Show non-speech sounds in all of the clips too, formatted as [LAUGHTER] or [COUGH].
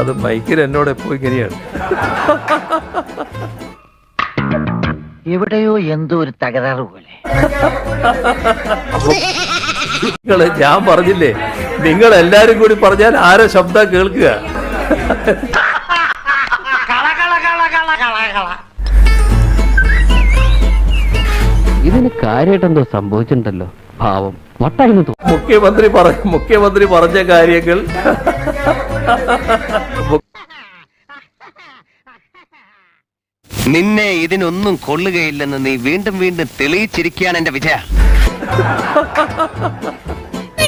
അത് ബൈക്കിൽ എന്നോട് എപ്പോ ഇങ്ങനെയാണ്? എവിടെയോ എന്തോ ഒരു തകരാറ് പോലെ. നിങ്ങൾ ഞാൻ പറഞ്ഞില്ലേ നിങ്ങൾ എല്ലാരും കൂടി പറഞ്ഞാൽ ആരോ ശബ്ദം കേൾക്കുക? ഇതിന് കാര്യമായിട്ടെന്തോ സംഭവിച്ചിട്ടുണ്ടല്ലോ. പാവം. വട്ടായിരുന്നു മുഖ്യമന്ത്രി പറഞ്ഞ മുഖ്യമന്ത്രി പറഞ്ഞ കാര്യങ്ങൾ. നിന്നെ ഇതിനൊന്നും കൊള്ളുകയില്ലെന്ന് നീ വീണ്ടും വീണ്ടും തെളിയിച്ചിരിക്കുകയാണ് എന്റെ വിജയ.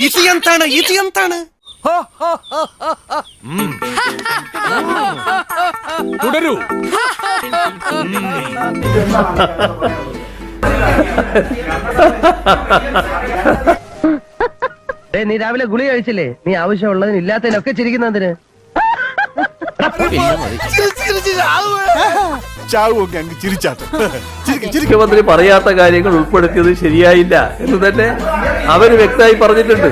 ഇത് എന്താണ്? ഇത് എന്താണ്? തുടരൂ. നീ രാവിലെ ഗുളി കഴിച്ചില്ലേ? നീ ആവശ്യമുള്ളതിന് ഇല്ലാത്തതിനൊക്കെ ചിരിക്കുന്നതിന്. മുഖ്യമന്ത്രി പറയാത്ത കാര്യങ്ങൾ ഉൾപ്പെടുത്തിയത് ശരിയായില്ല എന്ന് തന്നെ അവർ വ്യക്തമായി പറഞ്ഞിട്ടുണ്ട്.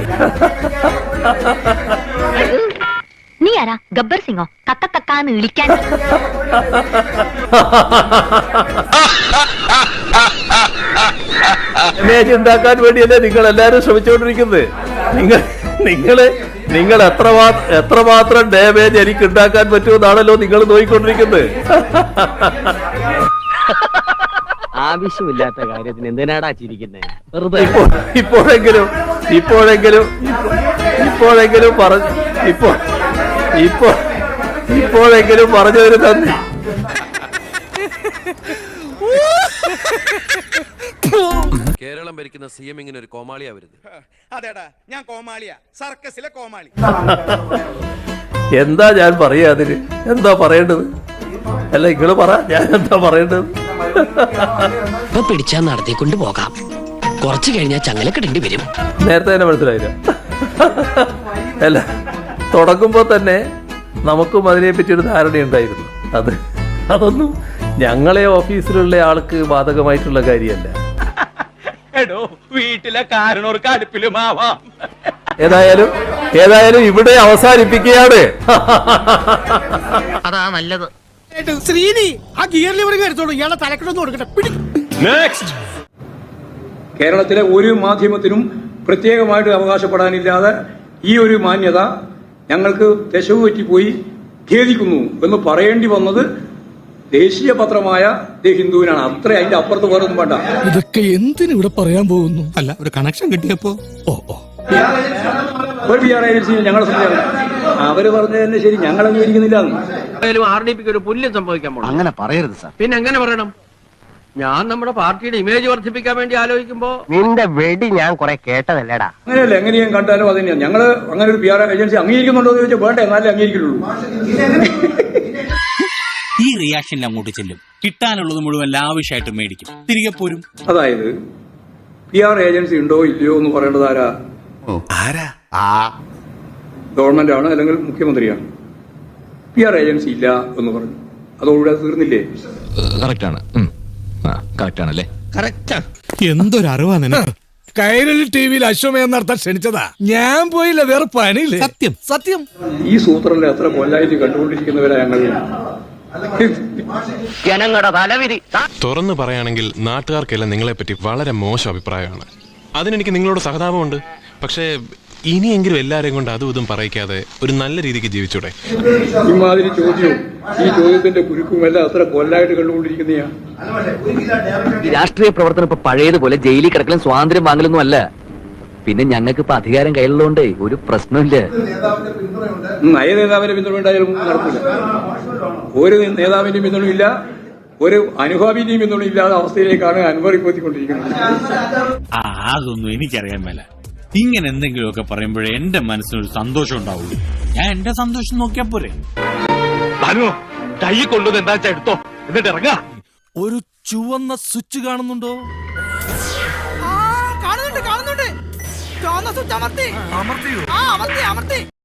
നീ ആരാ? ഗബ്ബർ സിംഗോ? കക്ക കക്കാന്ന് വിളിക്കാൻ. [LAUGHS] ഇമേജ് ഉണ്ടാക്കാൻ വേണ്ടിയല്ലേ നിങ്ങൾ എല്ലാവരും ശ്രമിച്ചുകൊണ്ടിരിക്കുന്നത്. നിങ്ങൾ നിങ്ങൾ നിങ്ങൾ എത്രമാത്രം എത്രമാത്രം ഡാമേജ് എനിക്ക് ഉണ്ടാക്കാൻ പറ്റുമെന്നാണല്ലോ നിങ്ങൾ നോയിക്കൊണ്ടിരിക്കുന്നത്. ആവശ്യമില്ലാത്ത കാര്യത്തിന് എന്തിനാടാ ചിരിക്കുന്നത് വെറുതെ. ഇപ്പോഴെങ്കിലും ഇപ്പോഴെങ്കിലും ഇപ്പോ- ഇപ്പോഴെങ്കിലും പറഞ്ഞു ഇപ്പോ ഇപ്പോ ഇപ്പോഴെങ്കിലും പറഞ്ഞു നന്ദി കേരളം ഭരിക്കുന്ന സി എം ഇങ്ങനെ ഒരു കോമാളിയാ വരുന്നത്? അതേടാ ഞാൻ കോമാളിയാ. സർക്കസിലെ കോമാളി. എന്താ ഞാൻ പറയാ അതിന് എന്താ പറയേണ്ടത്? അല്ല ഇങ്ങൾ പറ ഞാൻ എന്താ പറയേണ്ടത്? ഇപ്പൊ പിടിച്ചാ നടത്തിക്കൊണ്ട് പോകാം. കുറച്ചു കഴിഞ്ഞാൽ ചങ്ങല ചങ്ങലക്കിടേണ്ടി വരും. നേരത്തെ തന്നെ മനസ്സിലായില്ല. അല്ല തുടങ്ങുമ്പോ തന്നെ നമുക്കും അതിനെ പറ്റി ഒരു ധാരണയുണ്ടായിരുന്നു അത് അതൊന്നും ഞങ്ങളെ ഓഫീസിലുള്ള ആൾക്ക് ബാധകമായിട്ടുള്ള കാര്യമല്ല. എടോ വീട്ടിലെ കാരണവർക്ക് അടുപ്പിലും ആവാം ഏതായാലും ഏതായാലും ഇവിടെ അവസാനിപ്പിക്കുകയാണ്. അതാ നല്ലത്. ശ്രീനി ആ ഗിയർ ലിവർ എടുത്തോളൂ. ഇയാളെ തലക്കിടൊന്നും കൊടുക്കട്ടെ പിടി. കേരളത്തിലെ ഒരു മാധ്യമത്തിനും പ്രത്യേകമായിട്ട് അവകാശപ്പെടാനില്ലാതെ ഈ ഒരു മാന്യത ഞങ്ങൾക്ക് ദശവ് പറ്റിപ്പോയി ഖേദിക്കുന്നു എന്ന് പറയേണ്ടി വന്നത് ദേശീയ പത്രമായ ദി ഹിന്ദുവിനാണ്. അത്ര അതിന്റെ അപ്പുറത്ത് വേറൊന്നും വേണ്ട. ഇതൊക്കെ എന്തിനു ഇവിടെ പറയാൻ പോകുന്നു? അല്ല ഒരു കണക്ഷൻ കിട്ടിയപ്പോ? ഓ ഓ. ഒരു പി ആർ ഏജൻസി ഞങ്ങളെ സംബന്ധിച്ചാണ് അവർ പറഞ്ഞു തന്നെ ശരി ഞങ്ങൾ അംഗീകരിക്കുന്നില്ല ആർ ഡി പിക്ക് ഒരു പുല്യം സംഭവിക്കാൻ അങ്ങനെ പറയരുത് സാർ. പിന്നെ എങ്ങനെ പറയണം? ഞാൻ നമ്മുടെ പാർട്ടിയുടെ ഇമേജ് വർദ്ധിപ്പിക്കാൻ വേണ്ടി ആലോചിക്കുമ്പോ നിന്റെ വെടി ഞാൻ കുറെ കേട്ടതല്ലേടാ. അങ്ങനെയല്ല എങ്ങനെയും കണ്ടാലും അത് തന്നെയാണ് ഞങ്ങൾ അങ്ങനെ ഒരു പി ആർ ഏജൻസി അംഗീകരിക്കുന്നുണ്ടോ എന്ന് ചോദിച്ചാൽ വേണ്ട എന്നാലേ അംഗീകരിക്കുള്ളൂ ഈ റിയാക്ഷനിൽ അങ്ങോട്ട് ചെല്ലും. കിട്ടാനുള്ളത് മുഴുവൻ ലാവിഷായിട്ട് മേടിക്കും. തിരികെ പോരും. അതായത് പി ആർ ഏജൻസി ഉണ്ടോ ഇല്ലയോ എന്ന് പറയേണ്ടത് ആരാ? ആരാ? ആ. ഗവൺമെന്റ് ആണ് അല്ലെങ്കിൽ മുഖ്യമന്ത്രിയാണ്? പി ആർ ഏജൻസി ഇല്ല എന്ന് പറഞ്ഞു. അതോടുകൂടി അത് തീർന്നില്ലേ? കറക്റ്റ് ആണ് കറക്റ്റ് ആണല്ലേ എന്തൊരു അറിവാ നിനക്ക്? കൈരളി ടി വിയിൽ അശ്വമേധം നടത്താൻ ക്ഷണിച്ചതാ. ഞാൻ പോയില്ല വേറെ പണിയില്ല? സത്യം സത്യം. ഈ സൂത്രന്റെ അത്ര കൊല്ലായിട്ട് കണ്ടുകൊണ്ടിരിക്കുന്നവരാ ഞങ്ങൾ? ജനങ്ങളുടെ തുറന്നു പറയുകയാണെങ്കിൽ നാട്ടുകാർക്കെല്ലാം നിങ്ങളെപ്പറ്റി വളരെ മോശം അഭിപ്രായമാണ്. അതിനെനിക്ക് നിങ്ങളോട് സഹതാപമുണ്ട്. പക്ഷേ ഇനിയെങ്കിലും എല്ലാവരെയും കൊണ്ട് അതും ഇതും പറയിക്കാതെ ഒരു നല്ല രീതിക്ക് ജീവിച്ചൂടെ? ഇമാതിരി ചോദ്യവും ഈ ചോദ്യത്തിന്റെ കുരുക്കുമെല്ലാം അത്ര കൊല്ലായിട്ട് കണ്ടുകൊണ്ടിരിക്കുന്നയാ. ഈ രാഷ്ട്രീയ പ്രവർത്തനം ഇപ്പൊ പഴയതുപോലെ ജയിലിൽ കിടക്കലും സ്വാതന്ത്ര്യം വാങ്ങലൊന്നും അല്ല. പിന്നെ ഞങ്ങൾക്ക് ഇപ്പൊ അധികാരം കയ്യിലുള്ളതുകൊണ്ട് ഒരു പ്രശ്നമില്ല നയ നേതാവിന്റെ പിന്തുണ ഉണ്ടായാലും നടക്കില്ല. ഒരു നേതാവിന്റെ പിന്തുണ ഇല്ല. ഒരു അനുഭാവിന്റെയും പിന്തുണ ഇല്ലാത്ത അവസ്ഥയിലേക്കാണ് അൻവർ ഇപ്പോൾ എത്തിക്കൊണ്ടിരിക്കുന്നത്. ആ അതൊന്നും എനിക്കറിയാൻ മേല. ഇങ്ങനെ എന്തെങ്കിലുമൊക്കെ പറയുമ്പോഴേ എന്റെ മനസ്സിനൊരു സന്തോഷം ഉണ്ടാവുള്ളൂ. ഞാൻ എന്റെ സന്തോഷം നോക്കിയാ പോരെ. കൈ കൊണ്ടുവന്ന് എന്താ വെച്ചാ എടുത്തോ. എന്നിട്ട് ഇറങ്ങാ ഒരു ചുവന്ന സ്വിച്ച് കാണുന്നുണ്ടോ? കാണുന്നുണ്ട് കാണുന്നുണ്ട് അമർത്തി ആ അമർത്തി അമർത്തി.